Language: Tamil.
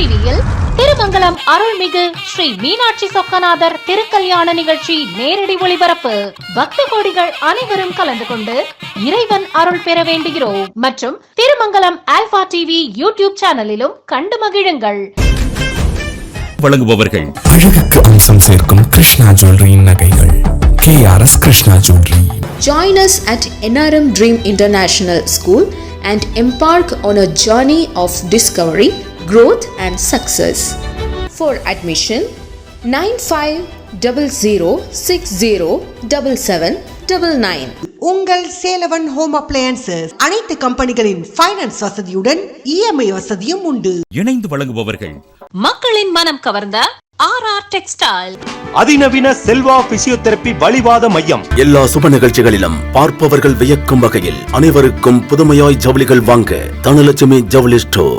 டிவியில் திருமங்கலம் அருள்மிகு ஸ்ரீ மீனாட்சி சொக்கநாதர் திருக்கல்யாண நிகழ்ச்சி நேரடி ஒளிபரப்பு. பக்த கோடிகள் அனைவரும் கலந்து கொண்டு இறைவன் அருள் பெற வேண்டுகிறோம். மற்றும் திருமங்கலம் ஆல்பா டிவி யூடியூப் சேனலிலும் கண்டு மகிழுங்கள். வழங்குபவர்கள் அழகுக்கு அம்சம் சேர்க்கும் கிருஷ்ணா ஜுவல்லரியின் நகைகள். KRS Krishna jewellery. Join us at NRM Dream International School and embark on a journey of discovery, growth, and success. For admission, 9500607799. உங்கள் சேலவன் ஹோம் அப்ளையன்சஸ் அனைத்து கம்பெனிகளின் ஃபைனான்ஸ் வசதியுடன் இஎம்ஐ வசதியும் உண்டு. இணைந்து வழங்குபவர்கள். மக்களின் மனம் கவர்ந்த ஆர் ஆர் டெக்ஸ்டைல். அதிநவீன செல்வா பிசியோதெரபி வழிவாத மையம். எல்லா சுப நிகழ்ச்சிகளிலும் பார்ப்பவர்கள் வியக்கும் வகையில் அனைவருக்கும் புதுமையாய் ஜவுளிகள் வாங்க தனலட்சுமி ஜவுளி ஸ்டோர்.